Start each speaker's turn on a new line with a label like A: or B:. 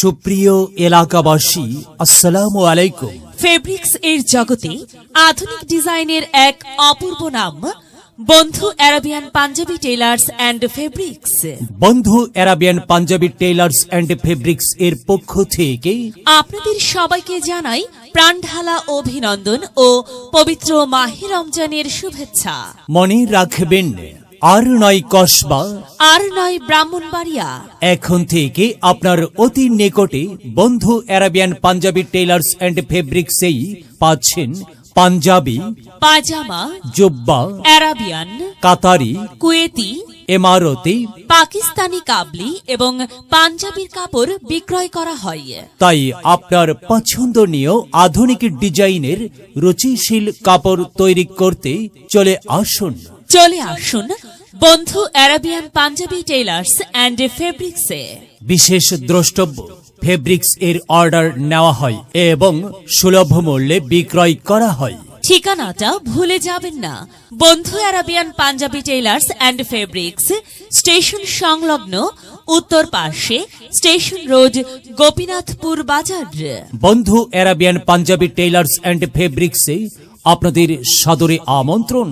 A: সুপ্রিয় এলাকাবাসী আসসালামু আলাইকুম।
B: ফেব্রিক্স এর জগতে আধুনিক ডিজাইনের এক অপূর্ব নাম Bondhu Arabian Punjabi tailors and fabrics.
A: Bondhu Arabian Punjabi tailors and fabrics এর পক্ষ থেকে
B: আপনাদের সবাইকে জানাই প্রাণঢালা অভিনন্দন ও পবিত্র মাহে রমজানের শুভেচ্ছা।
A: মনে রাখবেন আর নয় কসবা।
B: আর নয় ব্রাহ্মণবাড়িয়া।
A: এখন থেকে আপনার অতি নিকটে Bondhu Arabian Punjabi tailors and ফেব্রিক্সেই পাচ্ছেন punjabi
B: pyjama
A: jubba
B: Arabian
A: Qatari
B: Kuwaiti
A: Emirati.
B: Pakistani Kabuli এবং পাঞ্জাবির কাপড় বিক্রয় করা হয়।
A: তাই আপনার পছন্দনীয় আধুনিক ডিজাইনের রুচিশীল কাপড় তৈরি করতে চলে আসুন।
B: চলে আসুন Bondhu Arabian Punjabi tailors and ফেব্রিক্সে।
A: বিশেষ দ্রষ্টব্য ফেব্রিক্স এর অর্ডার নেওয়া হয় এবং সুলভ মূল্যে বিক্রয় করা হয়।
B: ঠিকানাটা ভুলে যাবেন না। Bondhu Arabian Punjabi tailors and fabrics station সংলগ্ন উত্তর পার্শ্বে station road Gopinathpur Bazar.
A: Bondhu Arabian Punjabi tailors and ফেব্রিক্সে আপনাদের সাদরে আমন্ত্রণ।